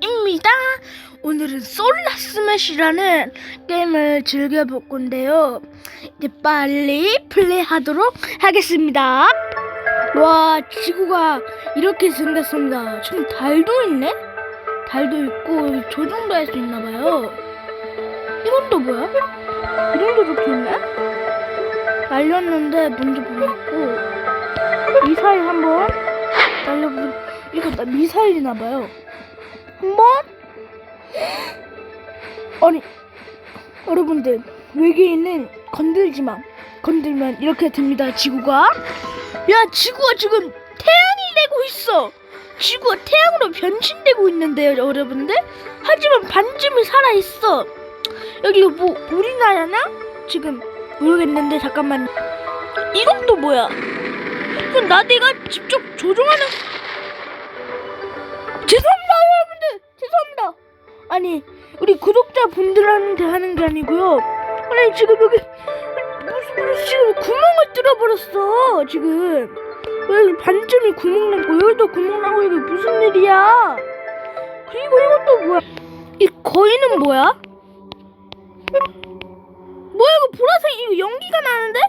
입니다. 오늘은 솔라 스매시라는 게임을 즐겨볼 건데요. 이제 빨리 플레이하도록 하겠습니다. 와, 지구가 이렇게 생겼습니다. 지금 달도 있네? 달도 있고 조종도 할 수 있나 봐요. 이건 또 뭐야? 이름도 적혀 있네? 날렸는데 뭔지 모르겠고 미사일 한번 날려보 이거 나 미사일이나 봐요. 한번 아니 여러분들 외계인은 건들지 마. 건들면 이렇게 됩니다 지구가. 야 지구가 지금 태양이 되고 있어. 지구가 태양으로 변신되고 있는데요 여러분들. 하지만 반쯤이 살아있어. 여기가 뭐 우리나라나? 지금 모르겠는데 잠깐만. 이건 또 뭐야? 이건 나 내가 직접 조종하는 죄송 아니 우리 구독자 분들한테 하는 게 아니고요. 아니 지금 여기 무슨 지금 구멍을 뚫어버렸어 지금. 여기 반쯤이 구멍 나고 여기도 구멍 나고 이게 무슨 일이야? 그리고 또 뭐야? 이 거인은 뭐야? 뭐야 이거 보라색 이거 연기가 나는데?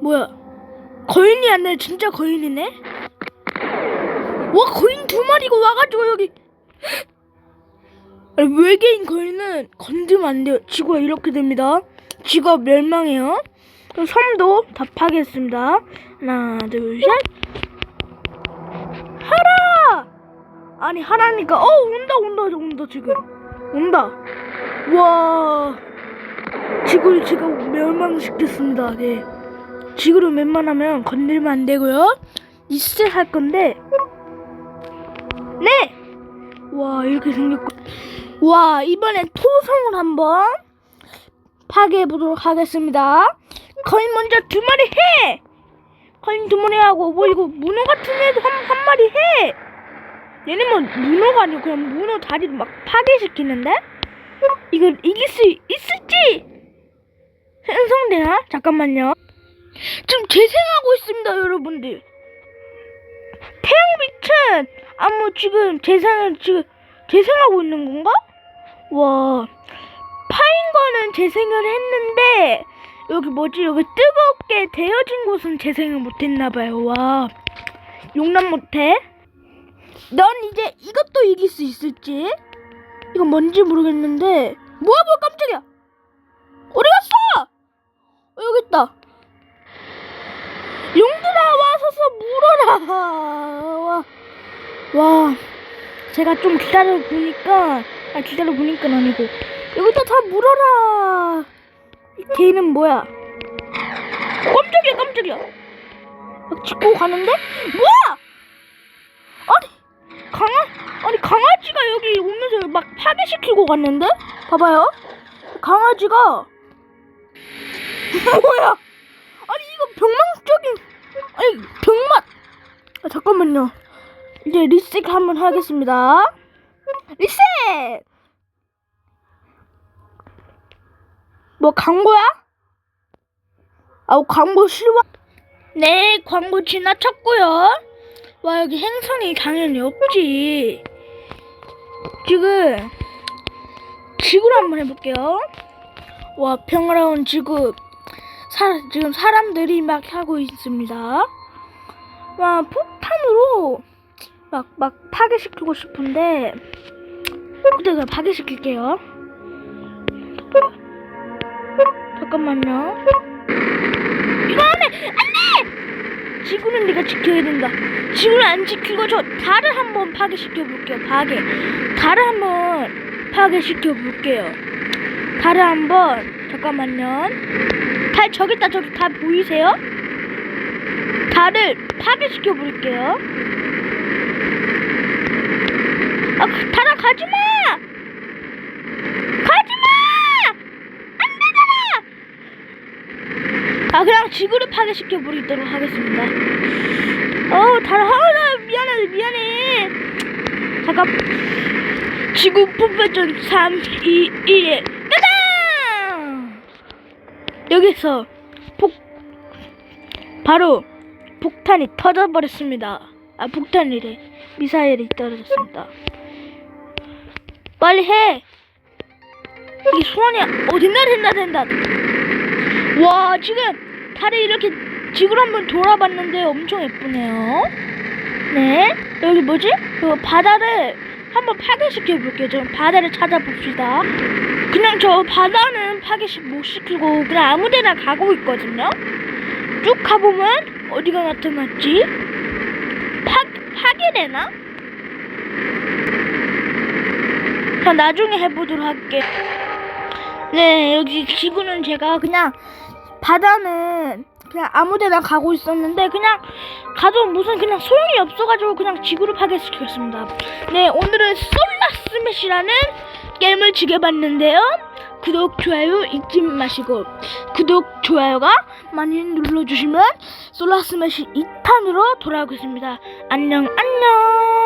뭐야? 거인이 아니라 진짜 거인이네? 와 거인 두 마리가 와가지고 여기 외계인 거인은 건드면 안 돼요. 지구가 이렇게 됩니다. 지구가 멸망해요. 그럼 섬도 다 파괴했습니다. 하나 둘 셋. 하라! 아니 하라니까. 어 온다 온다 온다 지금. 온다. 와. 지구를 제가 멸망시켰습니다. 네. 지구를 웬만하면 건들면 안 되고요. 리셋 할 건데. 네! 와, 이렇게 생겼고. 와, 이번엔 토성을 한번 파괴해 보도록 하겠습니다. 거인 먼저 두 마리 해! 거인 두 마리 하고, 뭐, 이거 문어 같은 애도 한, 한 마리 해! 얘네 뭐, 문어가 아니고 그냥 문어 다리를 막 파괴시키는데? 이걸 이길 수 있을지! 생성되나? 잠깐만요. 지금 재생하고 있습니다, 여러분들. 태양빛은 아무 지금 재생을 지금 재생하고 있는 건가? 와 파인 거는 재생을 했는데 여기 뭐지 여기 뜨겁게 데워진 곳은 재생을 못했나 봐요. 와 용납 못해. 넌 이제 이것도 이길 수 있을지? 이건 뭔지 모르겠는데 뭐야 뭐야 깜짝이야. 어디 갔어? 어, 여기 있다. 용들아 와서서 물어라. 와. 와, 제가 좀 기다려 보니까, 아, 기다려 보니까 아니고, 여기다 다 물어라! 이 개는 뭐야? 깜짝이야, 깜짝이야! 막 짚고 가는데? 뭐야! 아니, 강아, 아니, 강아지가 여기 오면서 막 파괴시키고 갔는데? 봐봐요. 강아지가, 뭐야! 아니, 이거 병망적인, 아니, 병맛! 아, 잠깐만요. 이제 리셋 한번 하겠습니다. 리셋! 뭐 광고야? 아우 광고 실화. 네, 광고 지나쳤고요. 와 여기 행성이 당연히 없지. 지금 지구로 한번 해볼게요. 와 평화로운 지구. 사, 지금 사람들이 막 하고 있습니다. 와 폭탄으로 막, 막 파괴시키고 싶은데 그냥 파괴시킬게요. 잠깐만요. 이거 안해 안돼! 지구는 내가 지켜야 된다. 지구를 안 지키고 저 달을 한번 파괴시켜 볼게요. 파괴. 달을 한번 파괴시켜 볼게요. 달을 한번. 잠깐만요. 달 저기 있다 저기. 달 보이세요? 달을 파괴시켜 볼게요. 아, 달아! 가지마! 안 되잖아! 아, 그냥 지구를 파괴시켜 버리도록 하겠습니다. 어우, 달아, 아, 나 미안해, 미안해. 잠깐. 지구 폭발전 3, 2, 1, 따당! 여기서 폭, 바로 폭탄이 터져버렸습니다. 아, 폭탄이래. 미사일이 떨어졌습니다. 빨리 해. 이 소원이 어 된다 된다 된다. 와 지금 달이 이렇게 지구를 한번 돌아봤는데 엄청 예쁘네요. 네 여기 뭐지? 그 바다를 한번 파괴시켜 볼게요. 좀 바다를 찾아봅시다. 그냥 저 바다는 파괴시 못 시키고 그냥 아무데나 가고 있거든요. 쭉 가보면 어디가 나타났지? 파 파괴되나? 그럼 나중에 해보도록 할게. 네, 여기 지구는 제가 그냥 바다는 그냥 아무데나 가고 있었는데 그냥 가도 무슨 그냥 소용이 없어가지고 그냥 지구를 파괴시켰습니다. 네, 오늘은 솔라 스매시라는 게임을 즐겨봤는데요. 구독, 좋아요 잊지 마시고 구독, 좋아요가 많이 눌러주시면 솔라 스매시 2탄으로 돌아오겠습니다. 안녕, 안녕!